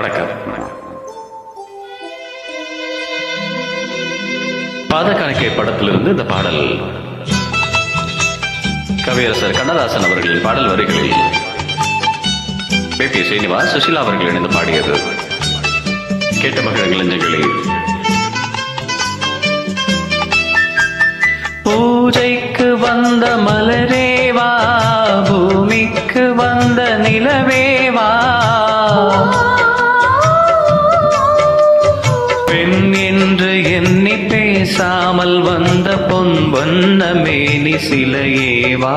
வணக்கம். பாதகாணிக்கை படத்திலிருந்து இந்த பாடல். கவியரசர் கண்ணதாசன் அவர்களின் பாடல் வரிகளில் பி பி ஸ்ரீனிவாஸ் சுஷிலா அவர்கள் இணைந்து பாடியது. கேட்ட மகள் இளைஞர்களே. பூஜைக்கு வந்த மலரே பேசாமல் வந்த பொன் வண்ண மேனி சிலையேவா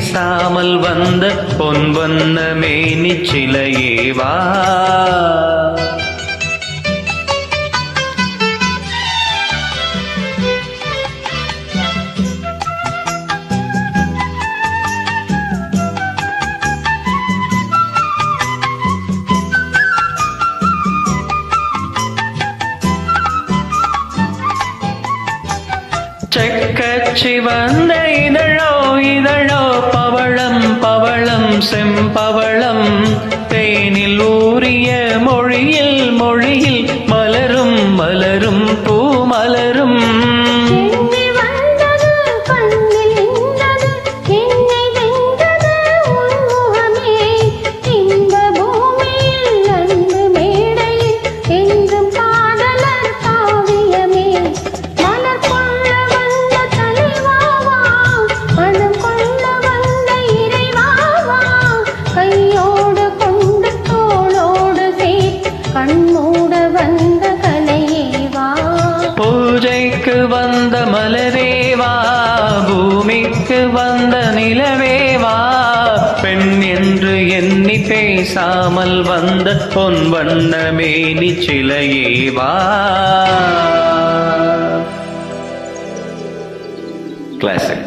பேசாமல் வந்த பொன் வந்த மேனி சிலையேவா சிவன் பவளம் பூஜைக்கு வந்த மலரேவா பூமிக்கு வந்த நிலவேவா? பெண் என்று எண்ணி பேசாமல் வந்த பொன் வண்ண மேனி சிலையேவா? கிளாசிக்